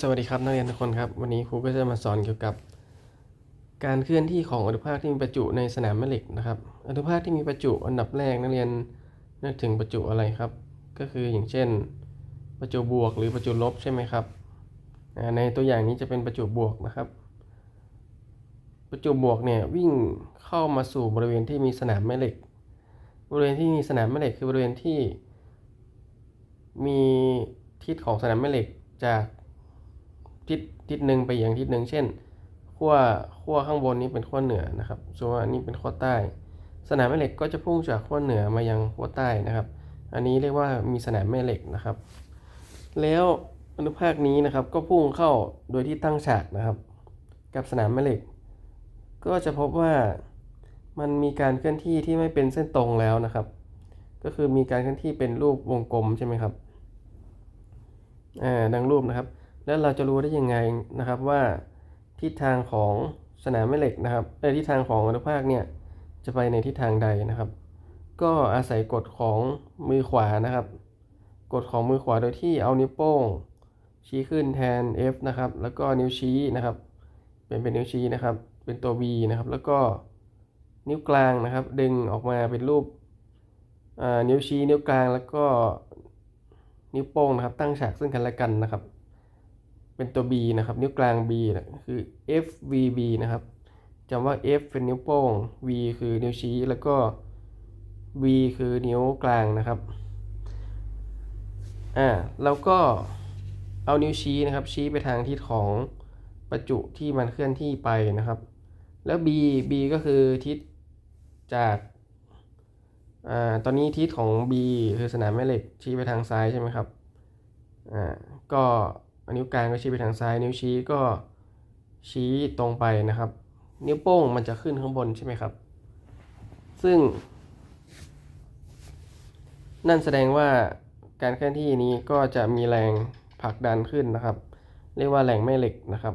สวัสดีครับนักเรียนทุกคนครับ วันนี้ครูก็จะมาสอนเกี่ยวกับ การเคลื่อนที่ของอนุภาคที่มีประจุในสนามแม่เหล็กนะครับอนุภาคที่มีประจุอันดับแรกนักเรียนนึกถึงประจุอะไรครับ ก็คืออย่างเช่น ประจุบวกหรือประจุลบใช่ไหมครับในตัวอย่างนี้จะเป็นประจุบวกนะครับ ประจุบวกเนี่ยวิ่งเข้ามาสู่บริเวณที่มีสนามแม่เหล็ก บริเวณที่มีสนามแม่เหล็กคือบริเวณที่ มีทิศของสนามแม่เหล็กจาก ทิศทิศหนึ่งไปอย่างทิศหนึ่งเช่นขั้วขั้วข้างบนนี้เป็นขั้วเหนือนะครับ ส่วนอันนี้เป็นขั้วใต้ สนามแม่เหล็กก็จะพุ่งจากขั้วเหนือมายังขั้วใต้นะครับ อันนี้เรียกว่ามีสนามแม่เหล็กนะครับ แล้วอนุภาคนี้นะครับก็พุ่งเข้าโดยที่ตั้งฉากนะครับ กับสนามแม่เหล็ก ก็จะพบว่ามันมีการเคลื่อนที่ที่ไม่เป็นเส้นตรงแล้วนะครับ ก็คือมีการเคลื่อนที่เป็นรูปวงกลมใช่ไหมครับอ่าดังรูปนะครับ แล้วเราจะรู้ได้ยังไงนะครับว่าทิศทางของสนามแม่เหล็กนะครับเออทิศทางของอนุภาคเนี่ยจะไปในทิศทางใดนะครับ ก็อาศัยกฎของมือขวานะครับกฎของมือขวาโดยที่เอานิ้วโป้ง ชี้ขึ้นแทน F นะครับ แล้วก็นิ้วชี้นะครับ เป็นเป็นนิ้วชี้นะครับ เป็นตัว V นะครับ แล้วก็นิ้วกลางนะครับ ดึงออกมาเป็นรูปนิ้วชี้นิ้วกลางแล้วก็นิ้วโป้งนะครับ ตั้งฉากซึ่งกันและกันนะครับ เป็นตัว B นะครับ นิ้วกลาง B นะคือ FVB นะครับจำว่า F เป็นนิ้วโป้ง V คือนิ้วชี้แล้วก็ V คือนิ้วกลางนะครับอ่าแล้วก็เอานิ้วชี้นะครับ ชี้ไปทางทิศของประจุที่มันเคลื่อนที่ไปนะครับ แล้ว B B ก็คือทิศจากอ่าตอนนี้ทิศของ B คือสนามแม่เหล็กชี้ไปทางซ้ายใช่ไหมครับอ่าก็ นิ้วกลางก็ชี้ไปทางซ้าย นิ้วชี้ก็ชี้ตรงไปนะครับ นิ้วโป้งมันจะขึ้นข้างบนใช่ไหมครับ ซึ่ง นั่นแสดงว่าการเคลื่อนที่นี้ก็จะมีแรงผลักดันขึ้นนะครับ เรียกว่าแรงแม่เหล็กนะครับ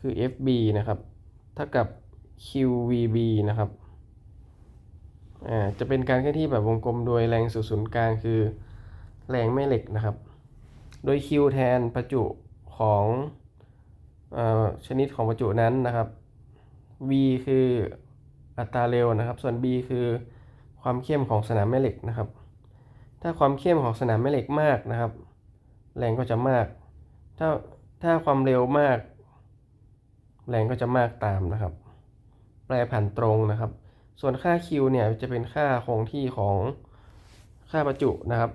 คือ FB นะครับเท่ากับ QVB นะครับอ่าจะเป็นการเคลื่อนที่แบบวงกลมโดยแรงสู่ศูนย์กลางคือ แรงแม่เหล็กนะครับ โดย Q แทนประจุของอชนิดของประจุนั้นนะครับ V คืออัตราเร็วนะครับ ส่วน B คือความเข้มของสนามแม่เหล็กนะครับ ถ้าความเข้มของสนามแม่เหล็กมากนะครับ แรงก็จะมาก ถ้าถ้าความเร็วมาก แรงก็จะมากตามนะครับ แปรผันตรงนะครับ ส่วนค่า Q เนี่ยจะเป็นค่าคงที่ของค่าประจุนะครับ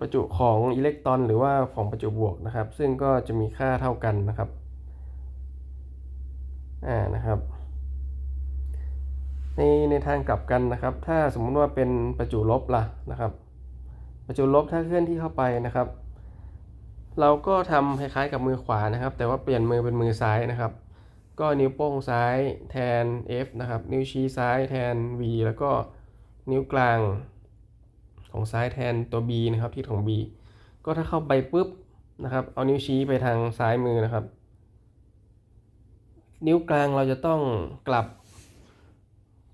ประจุของอิเล็กตรอนหรือว่าของประจุบวกนะครับ ซึ่งก็จะมีค่าเท่ากันนะครับอ่านะครับในในทางกลับกันนะครับ ถ้าสมมุติว่าเป็นประจุลบล่ะนะครับ ประจุลบถ้าเคลื่อนที่เข้าไปนะครับ เราก็ทำคล้ายๆกับมือขวานะครับ แต่ว่าเปลี่ยนมือเป็นมือซ้ายนะครับ ก็นิ้วโป้งซ้ายแทน F นะครับ นิ้วชี้ซ้ายแทน V แล้วก็นิ้วกลาง ของซ้ายแทนตัว B นะครับที่ของ B ก็ถ้าเข้าไปปุ๊บนะครับ เอานิ้วชี้ไปทางซ้ายมือนะครับ นิ้วกลางเราจะต้องกลับ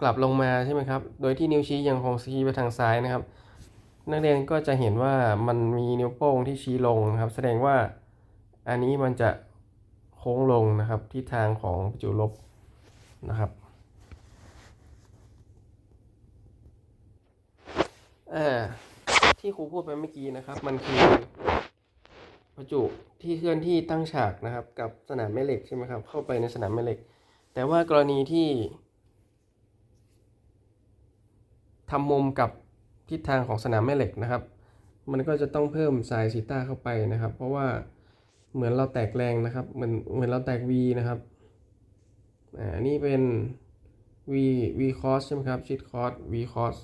กลับลงมาใช่ไหมครับ โดยที่นิ้วชี้ยังคงชี้ไปทางซ้ายนะครับ นักเรียนก็จะเห็นว่ามันมีนิ้วโป้งที่ชี้ลงนะครับ แสดงว่าอันนี้มันจะโค้งลงนะครับทิศทางของประจุลบนะครับ อ่าที่ครูพูดไปเมื่อกี้นะครับ มันคือประจุที่เคลื่อนที่ตั้งฉากนะครับ กับสนามแม่เหล็กใช่ไหมครับ เข้าไปในสนามแม่เหล็ก แต่ว่ากรณีที่ทำมุมกับทิศทางของสนามแม่เหล็กนะครับ มันก็จะต้องเพิ่มสายซีต้าเข้าไปนะครับ เพราะว่าเหมือนเราแตกแรงนะครับ เหมือนเหมือนเราแตก V นะครับอ่าอันนี้เป็น V V cos ใช่ไหมครับชิด cos V cos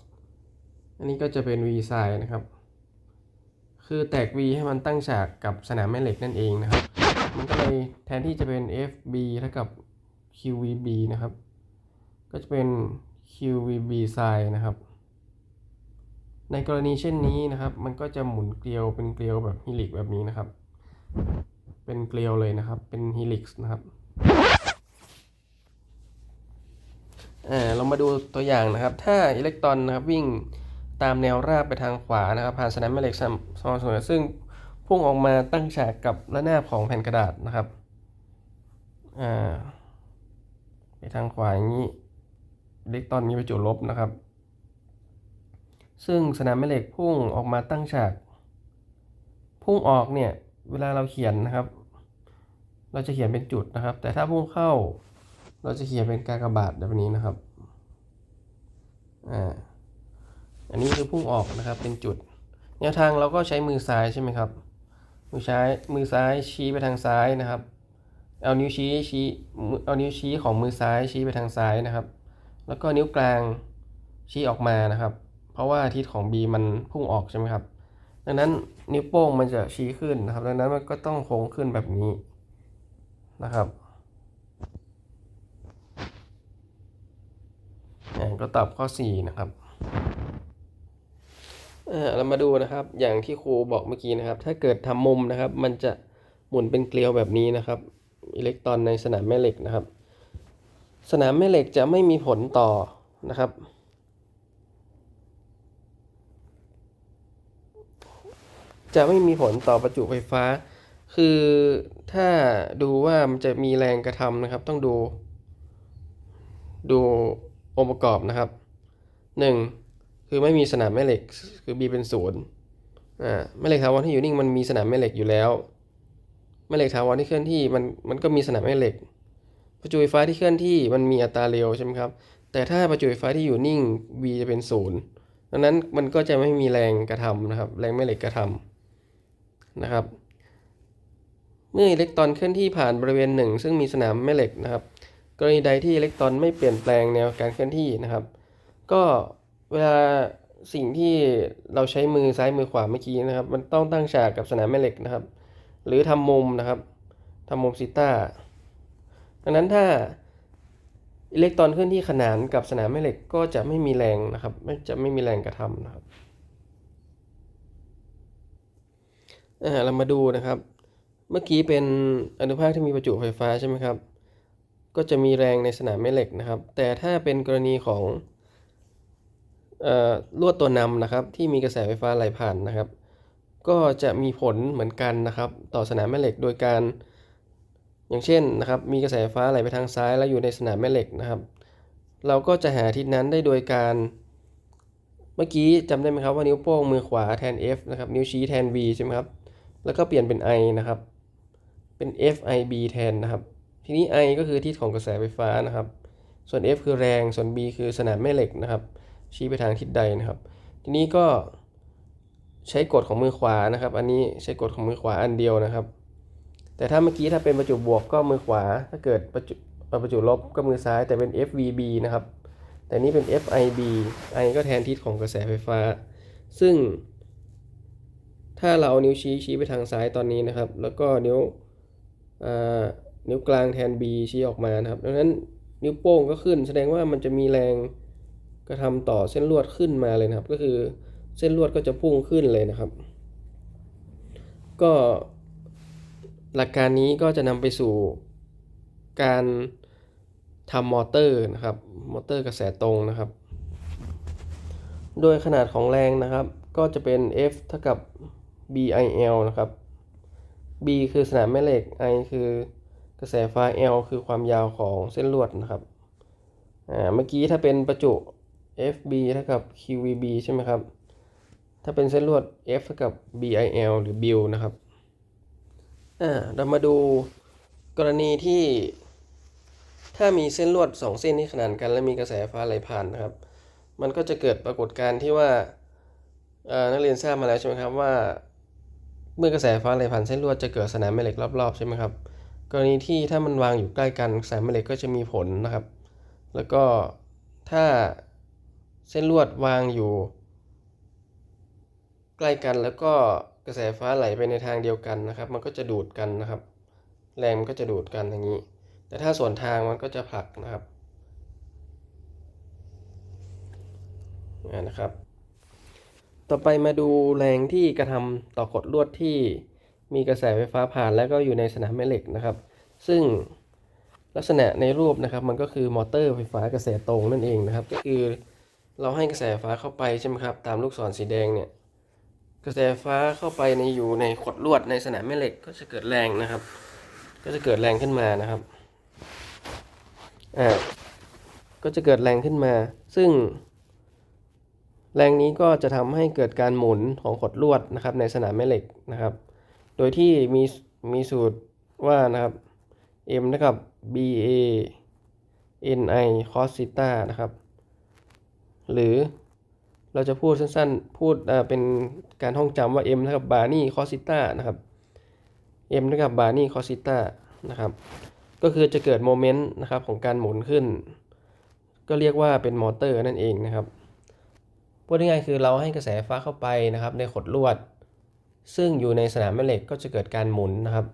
อันนี้ก็จะเป็น V sin นะครับ คือแตก V ให้มันตั้งฉากกับสนามแม่เหล็กนั่นเองนะครับ มันก็เลยแทนที่จะเป็น FB เท่ากับ QVB นะครับ ก็จะเป็น QVB sin นะครับ ในกรณีเช่นนี้นะครับ มันก็จะหมุนเกลียวเป็นเกลียวแบบฮิลิกแบบนี้นะครับ เป็นเกลียวเลยนะครับ เป็นฮิลิกนะครับอ่าเรามาดูตัวอย่างนะครับ ถ้าอิเล็กตรอนนะครับวิ่ง ตามแนวราบไปทางขวานะครับ ผ่านสนามแม่เหล็กสม่ำเสมอซึ่งพุ่งออกมาตั้งฉากกับระนาบของแผ่นกระดาษนะครับอ่าไปทางขวาอย่างนี้อิเล็กตรอนมีประจุลบนะครับ ซึ่งสนามแม่เหล็กพุ่งออกมาตั้งฉาก พุ่งออกเนี่ยเวลาเราเขียนนะครับ เราจะเขียนเป็นจุดนะครับ แต่ถ้าพุ่งเข้า เราจะเขียนเป็นกากบาทแบบนี้นะครับอ่า อันนี้คือพุ่งออกนะครับเป็นจุด แนวทางเราก็ใช้มือซ้ายใช่ไหมครับ มือซ้ายมือซ้ายชี้ไปทางซ้ายนะครับ เอานิ้วชี้ชี้เอานิ้วชี้ของมือซ้ายชี้ไปทางซ้ายนะครับ แล้วก็นิ้วกลางชี้ออกมานะครับ เพราะว่าทิศของ B มันพุ่งออกใช่ไหมครับ ดังนั้นนิ้วโป้งมันจะชี้ขึ้นนะครับ ดังนั้นมันก็ต้องโค้งขึ้นแบบนี้นะครับอ่ก็ตอบข้อ 4 นะครับ เรามาดูนะครับ อย่างที่ครูบอกเมื่อกี้นะครับ ถ้าเกิดทำมุมนะครับ มันจะหมุนเป็นเกลียวแบบนี้นะครับ อิเล็กตรอนในสนามแม่เหล็กนะครับ สนามแม่เหล็กจะไม่มีผลต่อนะครับ จะไม่มีผลต่อประจุไฟฟ้า คือถ้าดูว่ามันจะมีแรงกระทำนะครับ ต้องดู ดูองค์ประกอบนะครับหนึ่ง คือไม่มีสนามแม่เหล็กคือ B เป็นศูนย์อ่าแม่เหล็กถาวรที่อยู่นิ่งมันมีสนามแม่เหล็กอยู่แล้วแม่เหล็กถาวรที่เคลื่อนที่มันมันก็มีสนามแม่เหล็ก ประจุไฟฟ้าที่เคลื่อนที่มันมีอัตราเร็วใช่ไหมครับแต่ถ้าประจุไฟฟ้าที่อยู่นิ่ง V จะเป็นศูนย์ดังนั้นมันก็จะไม่มีแรงกระทำนะครับ แรงแม่เหล็กกระทำนะครับ เมื่ออิเล็กตรอนเคลื่อนที่ผ่านบริเวณหนึ่งซึ่งมีสนามแม่เหล็กนะครับ กรณีใดที่อิเล็กตรอนไม่เปลี่ยนแปลงแนวการเคลื่อนที่นะครับ ก็ เวลาสิ่งที่เราใช้มือซ้ายมือขวาเมื่อกี้นะครับ มันต้องตั้งฉากกับสนามแม่เหล็กนะครับ หรือทำมุมนะครับทำมุมซิต้าดังนั้นถ้าอิเล็กตรอนเคลื่อนที่ขนานกับสนามแม่เหล็กก็จะไม่มีแรงนะครับไม่จะไม่มีแรงกระทำนะครับเรามาดูนะครับ เมื่อกี้เป็นอนุภาคที่มีประจุไฟฟ้าใช่ไหมครับ ก็จะมีแรงในสนามแม่เหล็กนะครับ แต่ถ้าเป็นกรณีของ ลวดตัวนำนะครับ ที่มีกระแสไฟฟ้าไหลผ่านนะครับ ก็จะมีผลเหมือนกันนะครับ ต่อสนามแม่เหล็กโดยการ อย่างเช่นนะครับมีกระแสไฟฟ้าไหลไปทางซ้ายแล้วอยู่ในสนามแม่เหล็กนะครับ เราก็จะหาทิศนั้นได้โดยการ เมื่อกี้จำได้ไหมครับว่านิ้วโป้งมือขวาแทน F นะครับนิ้วชี้แทน V ใช่ไหมครับแล้วก็เปลี่ยนเป็น I นะครับเป็น FIB แทนนะครับ ทีนี้ I ก็คือทิศของกระแสไฟฟ้านะครับ ส่วน F คือแรง ส่วน B คือสนามแม่เหล็กนะครับ ชี้ไปทางทิศใดนะครับ ทีนี้ก็ใช้กฎของมือขวานะครับ อันนี้ใช้กฎของมือขวาอันเดียวนะครับ แต่ถ้าเมื่อกี้ถ้าเป็นประจุบวกก็มือขวา ถ้าเกิดประจุประจุลบก็มือซ้ายแต่เป็น FVB นะครับ แต่นี้เป็น FIB I ก็แทนทิศของกระแสไฟฟ้า ซึ่ง ถ้าเราเอานิ้วชี้ชี้ไปทางซ้ายตอนนี้นะครับ แล้วก็นิ้วนิ้วกลางแทน B ชี้ออกมานะครับ ดังนั้นนิ้วโป้งก็ขึ้น แสดงว่ามันจะมีแรง กระทำต่อเส้นลวดขึ้นมาเลยนะครับ ก็คือเส้นลวดก็จะพุ่งขึ้นเลยนะครับ ก็หลักการนี้ก็จะนำไปสู่การทำมอเตอร์นะครับ มอเตอร์กระแสตรงนะครับ โดยขนาดของแรงนะครับ ก็จะเป็น F เท่ากับ BIL นะครับ B คือสนามแม่เหล็ก I คือกระแสไฟ L คือความยาวของเส้นลวดนะครับ อ่า เมื่อกี้ถ้าเป็นประจุ FB เท่ากับ QVB ใช่ไหมครับ ถ้าเป็นเส้นลวด F เท่ากับ BIL หรือ bill นะครับ อ่า เรามาดูกรณีที่ ถ้ามีเส้นลวด 2 เส้นที่ขนานกันและมีกระแสไฟฟ้าไหลผ่านนะครับ มันก็จะเกิดปรากฏการณ์ที่ว่านักเรียนทราบมาแล้วใช่ไหมครับว่า เมื่อกระแสไฟฟ้าไหลผ่านเส้นลวดจะเกิดสนามแม่เหล็กรอบๆใช่ไหมครับ กรณีที่ถ้ามันวางอยู่ใกล้กันสนามแม่เหล็กก็จะมีผลนะครับ แล้วก็ถ้า เส้นลวดวางอยู่ ใกล้กันแล้วก็กระแสฟ้าไหลไปในทางเดียวกันนะครับ มันก็จะดูดกันนะครับ แรงมันก็จะดูดกันอย่างนี้ แต่ถ้าส่วนทางมันก็จะผลักนะครับนะครับ ต่อไปมาดูแรงที่กระทำต่อกดลวดที่มีกระแสไฟฟ้าผ่านแล้วก็อยู่ในสนามแม่เหล็กนะครับ ซึ่งลักษณะในรูปนะครับ มันก็คือมอเตอร์ไฟฟ้ากระแสตรงนั่นเองนะครับ ก็คือ เราให้กระแสไฟฟ้าเข้าไปใช่ไหมครับ ตามลูกศรสีแดงเนี่ย กระแสไฟฟ้าเข้าไปในอยู่ในขดลวดในสนามแม่เหล็กก็จะเกิดแรงนะครับ ก็จะเกิดแรงขึ้นมานะครับอ่าก็จะเกิดแรงขึ้นมา ซึ่ง แรงนี้ก็จะทำให้เกิดการหมุนของขดลวดนะครับ ในสนามแม่เหล็กนะครับ โดยที่มีมีสูตรว่านะครับ m เท่ากับ ba ni cos theta นะครับ หรือเราจะพูดสั้นๆ พูดเป็นการท่องจำว่า m เท่ากับบานี่ cos theta นะครับ m เท่ากับบานี่ cos theta นะครับ ก็คือจะเกิดโมเมนต์นะครับของการหมุนขึ้น ก็เรียกว่าเป็นมอเตอร์นั่นเองนะครับพูดง่ายๆคือเราให้กระแสไฟฟ้าเข้าไปนะครับ ในขดลวด ซึ่งอยู่ในสนามแม่เหล็กก็จะเกิดการหมุนนะครับ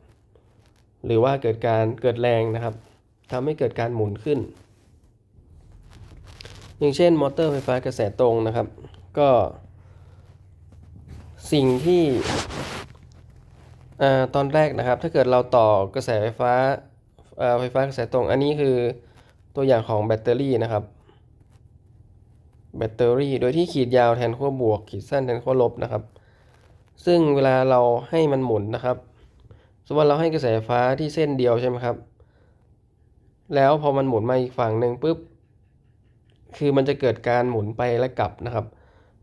หรือว่าเกิดการเกิดแรงนะครับทำให้เกิดการหมุนขึ้น อย่างเช่นมอเตอร์ไฟฟ้ากระแสตรงนะครับ ก็ สิ่งที่อตอนแรกนะครับ ถ้าเกิดเราต่อกระแสไฟฟ้าไฟฟ้ากระแสตรง อันนี้คือตัวอย่างของแบตเตอรี่นะครับ แบตเตอรี่ โดยที่ขีดยาวแทนขั้วบวก ขีดสั้นแทนขั้วลบนะครับ ซึ่งเวลาเราให้มันหมุนนะครับ สมมติเราให้กระแสไฟฟ้าที่เส้นเดียวใช่ไหมครับ แล้วพอมันหมุนมาอีกฝั่งหนึ่งปุ๊บ คือมันจะเกิดการหมุนไปและกลับนะครับ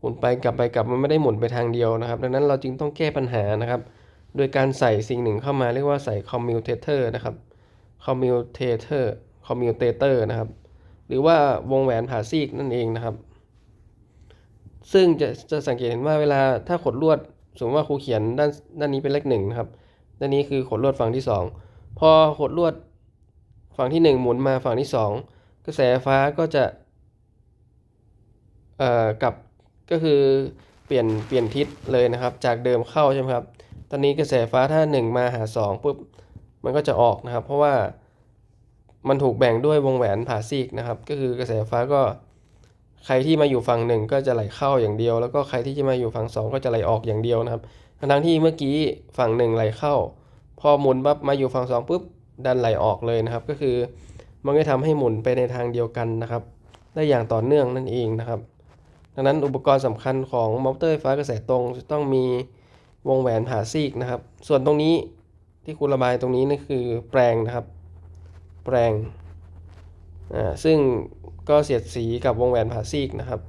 หมุนไปกลับไปกลับมันไม่ได้หมุนไปทางเดียวนะครับ ดังนั้นเราจึงต้องแก้ปัญหานะครับ โดยการใส่สิ่งหนึ่งเข้ามาเรียกว่าใส่ commutator นะครับ commutator commutator นะครับ หรือว่าวงแหวนผ่าซีกนั่นเองนะครับ ซึ่งจะจะสังเกตเห็นว่าเวลาถ้าขดลวดสมมติว่าครูเขียนด้านด้านนี้เป็นเลขหนึ่งนะครับ ด้านนี้คือขดลวดฝั่งที่สองพอขดลวดฝั่งที่หนึ่งหมุนมาฝั่งที่สองกระแสไฟฟ้าก็จะ กับก็คือเปลี่ยนเปลี่ยนทิศเลยนะครับ จากเดิมเข้าใช่ไหมครับ ตอนนี้กระแสไฟฟ้าถ้าหนึ่งมาหาสองปุ๊บมันก็จะออกนะครับ เพราะว่ามันถูกแบ่งด้วยวงแหวนผ่าซีกนะครับ ก็คือกระแสไฟฟ้าก็ใครที่มาอยู่ฝั่งหนึ่งก็จะไหลเข้าอย่างเดียว แล้วก็ใครที่จะมาอยู่ฝั่งสองก็จะไหลออกอย่างเดียวนะครับทั้งที่เมื่อกี้ฝั่งหนึ่งไหลเข้า พอหมุนปั๊บมาอยู่ฝั่งสองปุ๊บดันไหลออกเลยนะครับ ก็คือมันก็ทำให้หมุนไปในทางเดียวกันนะครับ ได้อย่างต่อเนื่องนั่นเองนะครับ ดังนั้นอุปกรณ์สำคัญของมอเตอร์ไฟฟ้ากระแสตรงจะต้องมีวงแหวนผ่าซีกนะครับ ส่วนตรงนี้ที่คุณระบายตรงนี้นี่คือแปลงนะครับ แปลงอ่าซึ่งก็เสียดสีกับวงแหวนผ่าซีกนะครับ